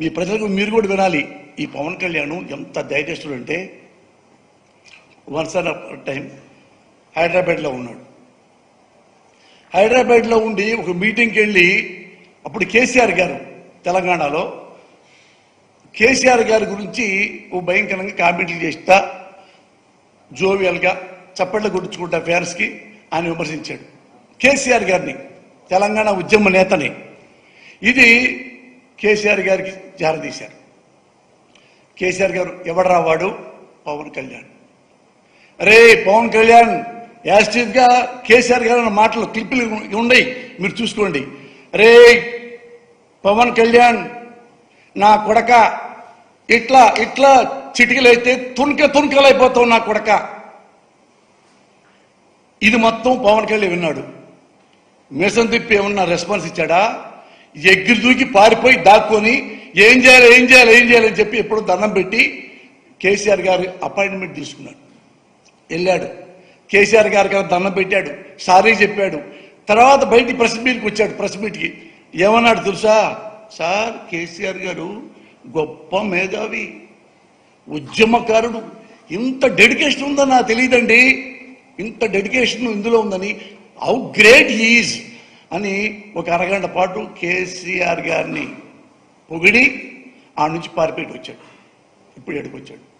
మీ ప్రజలకు మీరు కూడా వినాలి. ఈ పవన్ కళ్యాణ్ ఎంత ధైర్యస్తుడు అంటే వన్స్ అన్ టైం హైదరాబాద్లో ఉన్నాడు. హైదరాబాద్లో ఉండి ఒక మీటింగ్కి వెళ్ళి అప్పుడు కేసీఆర్ గారు తెలంగాణలో కేసీఆర్ గారి గురించి ఓ భయంకరంగా కామెంట్లు చేస్తా జోవియల్గా చప్పట్లు కొట్టించుకుంటా ఫ్యాన్స్కి ఆయన విమర్శించాడు. కేసీఆర్ గారిని తెలంగాణ ఉద్యమ నేతని. ఇది కేసీఆర్ గారికి జారదీశారు కేసీఆర్ గారు ఎవడరా వాడు? పవన్ కళ్యాణ్. అరే పవన్ కళ్యాణ్ యాస్టివ్గా కేసీఆర్ గారు మాటలు క్లిప్పులు ఉన్నాయి మీరు చూసుకోండి. అరే పవన్ కళ్యాణ్ నా కొడక ఇట్లా ఇట్లా చిటికలైతే తుణక తుణకలైపోతావు నా కొడక. ఇది మొత్తం పవన్ కళ్యాణ్ విన్నాడు. మిషన్ తిప్పి ఏమన్నా రెస్పాన్స్ ఇచ్చాడా? ఎగ్గిరి దూకి పారిపోయి దాక్కొని ఏం చేయాలి ఏం చేయాలి ఏం చేయాలని చెప్పి ఎప్పుడు దండం పెట్టి కేసీఆర్ గారు అపాయింట్మెంట్ తీసుకున్నాడు. వెళ్ళాడు. కేసీఆర్ గారికి దండం పెట్టాడు. సారీ చెప్పాడు. తర్వాత బయటికి ప్రెస్ మీట్కి వచ్చాడు ప్రెస్ మీట్కి. ఏమన్నాడు తెలుసా? సార్ కేసీఆర్ గారు గొప్ప మేధావి ఉద్యమకారుడు. ఇంత డెడికేషన్ ఉందని నాకు తెలియదండి. ఇంత డెడికేషన్ ఇందులో ఉందని. హౌ గ్రేట్ ఈజ్ అని ఒక అరగంట పాటు కేసీఆర్ గారిని పొగిడి ఆ నుంచి పారిపోయి వచ్చాడు. ఇప్పుడు ఎడుకొచ్చాడు